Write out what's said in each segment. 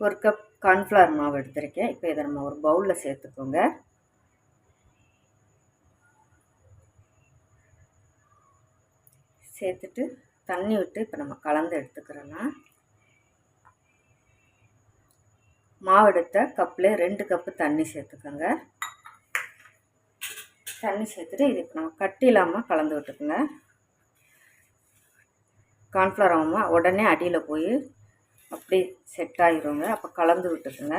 ஒரு cup cornflour மாவு எடுத்திருக்கேன். இப்போ இதை நம்ம ஒரு பவுலில் சேர்த்துக்கோங்க. சேர்த்துட்டு தண்ணி விட்டு இப்போ நம்ம கலந்து எடுத்துக்கிறோன்னா மாவு எடுத்த கப்பில் ரெண்டு கப்பு தண்ணி சேர்த்துக்கோங்க. தண்ணி சேர்த்துட்டு இது இப்போ நம்ம கட்டி இல்லாமல் கலந்து விட்டுக்குங்க. கார்ன்ஃப்ளவர் ஆகாமல் உடனே அடியில் போய் அப்படி செட் ஆகிருங்க அப்போ கலந்து விட்டுக்குங்க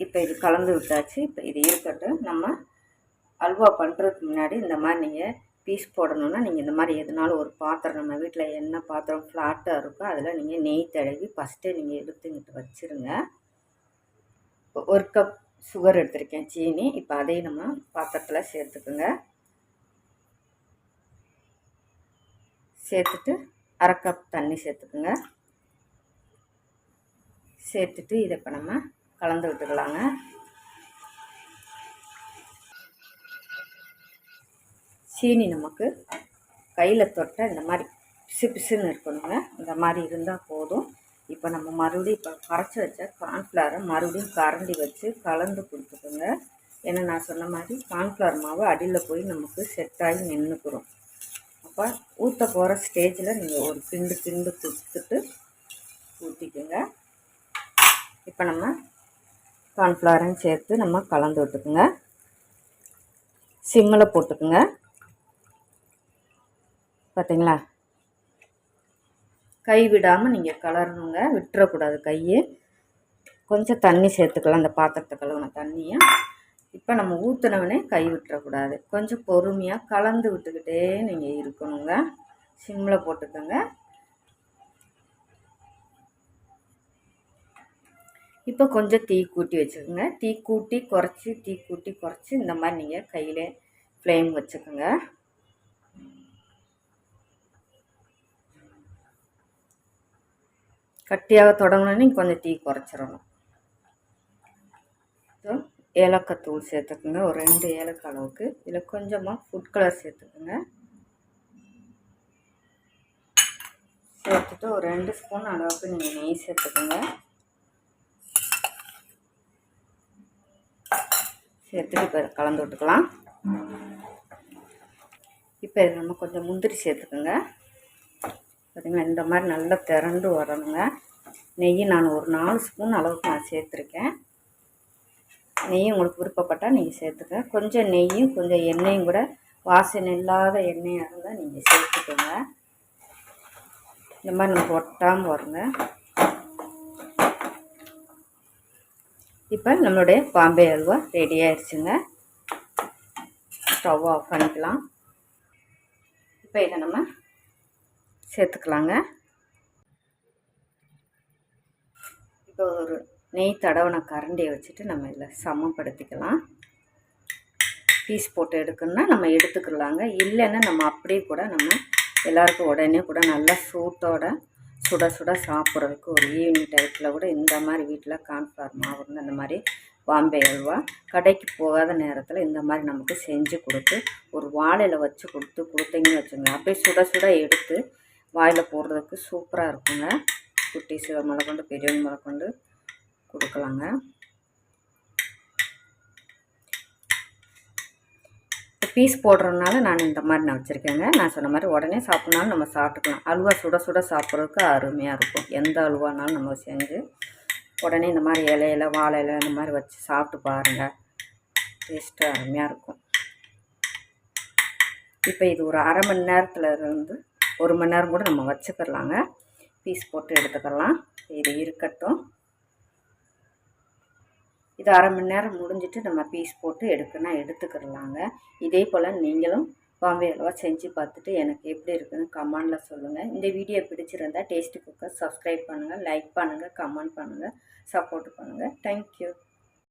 இப்போ இது கலந்து விட்டாச்சு. இப்போ இது இருக்கட்டும். நம்ம அல்வா பண்ணுறதுக்கு முன்னாடி இந்த மாதிரி நீங்கள் பீஸ் போடணுன்னா நீங்கள் இந்த மாதிரி எதுனாலும் ஒரு பாத்திரம் நம்ம வீட்டில் என்ன பாத்திரம் ஃப்ளாட்டாக இருக்கோ அதில் நீங்கள் நெய் தடவி ஃபஸ்ட்டே நீங்கள் எடுத்துங்கிட்டு வச்சுருங்க. ஒரு கப் சுகர் எடுத்திருக்கேன் சீனி. இப்போ அதையும் நம்ம பாத்திரத்தில் சேர்த்துக்குங்க. சேர்த்துட்டு அரை கப் தண்ணி சேர்த்துக்குங்க. சேர்த்துட்டு இதை இப்போ நம்ம கலந்து விட்டுக்கலாங்க. சீனி நமக்கு கையில் தொட்ட இந்த மாதிரி பிசு பிசுன்னு இருக்கணுங்க. இந்த மாதிரி இருந்தால் போதும். இப்போ நம்ம மறுபடியும் இப்போ கரைச்சி வச்ச கார்ன்ஃப்ளவரை மறுபடியும் கரண்டி வச்சு கலந்து கொடுத்துக்கோங்க. ஏன்னா நான் சொன்ன மாதிரி கார்ன்ஃப்ளவர் மாவு அடியில் போய் நமக்கு செட் ஆகி நின்றுக்குறோம் அப்போ ஊற்ற போகிற ஸ்டேஜில் நீங்கள் ஒரு கிண்டு கிண்டு கொடுத்துட்டு ஊற்றிக்கோங்க இப்போ நம்ம கார்ன்ஃப்ளவரையும் சேர்த்து நம்ம கலந்து விட்டுக்குங்க. சிம்மில் போட்டுக்குங்க. பார்த்தீங்களா கை விடாமல் நீங்கள் கலரணுங்க. விட்டுறக்கூடாது கையை. கொஞ்சம் தண்ணி சேர்த்துக்கலாம். அந்த பாத்திரத்தை கழுவுன தண்ணியை. இப்போ நம்ம ஊற்றுனவனே கை விட்டுறக்கூடாது. கொஞ்சம் பொறுமையாக கலந்து விட்டுக்கிட்டே நீங்கள் இருக்கணுங்க. சிம்மில் போட்டுக்கோங்க. இப்போ கொஞ்சம் தீ கூட்டி வச்சுக்கோங்க. தீ கூட்டி குறைச்சி தீ கூட்டி குறைச்சி இந்த மாதிரி நீங்கள் கையில் ஃப்ளேம் வச்சுக்கோங்க. கட்டியாக தொடங்கணுன்னு கொஞ்சம் டீ குறைச்சிடணும். ஏலக்காய் தூள் சேர்த்துக்குங்க. ஒரு ரெண்டு ஏலக்காய் அளவுக்கு. இதில் கொஞ்சமாக ஃபுட் கலர் சேர்த்துக்குங்க. சேர்த்துட்டு ஒரு ரெண்டு ஸ்பூன் அளவுக்கு நீங்கள் நெய் சேர்த்துக்குங்க. சேர்த்துட்டு இப்போ கலந்து விட்டுக்கலாம். இப்போ இது நம்ம கொஞ்சம் முந்திரி சேர்த்துக்குங்க. பார்த்திங்களா இந்த மாதிரி நல்லா திரண்டு வரணுங்க. நெய் நான் ஒரு நாலு ஸ்பூன் அளவுக்கு நான் சேர்த்துருக்கேன். நெய் உங்களுக்கு விருப்பப்பட்டால் நீங்கள் சேர்த்துக்க கொஞ்சம் நெய்யும் கொஞ்சம் எண்ணெயும் கூட வாசனை இல்லாத எண்ணெயாக இருந்தால் நீங்கள் சேர்த்துக்கோங்க. இந்த மாதிரி நமக்கு ஒட்டாமல் வருங்க. இப்போ நம்மளுடைய பாம்பே அல்வா ரெடி ஆயிடுச்சுங்க. ஸ்டவ் ஆஃப் பண்ணிக்கலாம். இப்போ இதை நம்ம சேர்த்துக்கலாங்க. இப்போ ஒரு நெய் தடவனை கரண்டியை வச்சுட்டு நம்ம இதில் சமப்படுத்திக்கலாம். பீஸ் போட்டு எடுக்கணும்னா நம்ம எடுத்துக்கலாங்க. இல்லைன்னா நம்ம அப்படியே கூட நம்ம எல்லாருக்கும் உடனே கூட நல்லா சூட்டோட சுட சுட சாப்பிட்றதுக்கு ஒரு ஈவினிங் டைத்தில் கூட இந்த மாதிரி வீட்டில் கான்ஃப்ளவர் மாவு இந்த மாதிரி பாம்பே அல்வா கடைக்கு போகாத நேரத்தில் இந்த மாதிரி நமக்கு செஞ்சு கொடுத்து ஒரு வாழையில் வச்சு கொடுத்து கொடுத்தீங்கன்னு வச்சுங்க அப்படியே சுட சுட எடுத்து வாயில் போடுறதுக்கு சூப்பராக இருக்குங்க. குட்டீஸ் கொண்டு பெரியவங்க கொண்டு கொடுக்கலாங்க. பீஸ் போடுறதுனால நான் இந்த மாதிரி நான் வச்சுருக்கேங்க. நான் சொன்ன மாதிரி உடனே சாப்பிட்னாலும் நம்ம சாப்பிட்டுக்கலாம். அல்வா சுட சுட சாப்பிட்றதுக்கு அருமையாக இருக்கும். எந்த அல்வானாலும் நம்ம செஞ்சு உடனே இந்த மாதிரி இலையில வாழை இலை இந்த மாதிரி வச்சு சாப்பிட்டு பாருங்கள் டேஸ்ட்டு அருமையாக இருக்கும். இப்போ இது ஒரு அரை மணி நேரத்தில் இருந்து ஒரு மணி நேரம் கூட நம்ம வச்சுக்கிறலாங்க பீஸ் போட்டு எடுத்துக்கலாம். இது இருக்கட்டும். இது அரை மணி நேரம் முடிஞ்சிட்டு நம்ம பீஸ் போட்டு எடுக்கணும் எடுத்துக்கிடலாங்க இதே போல் நீங்களும் பாம்பே அல்வா செஞ்சு பார்த்துட்டு எனக்கு எப்படி இருக்குன்னு கமெண்டில் சொல்லுங்கள் இந்த வீடியோ பிடிச்சிருந்தா டேஸ்ட்டு குக்கர் சப்ஸ்கிரைப் பண்ணுங்கள் லைக் பண்ணுங்கள் கமெண்ட் பண்ணுங்கள் சப்போர்ட் பண்ணுங்கள் தேங்க்யூ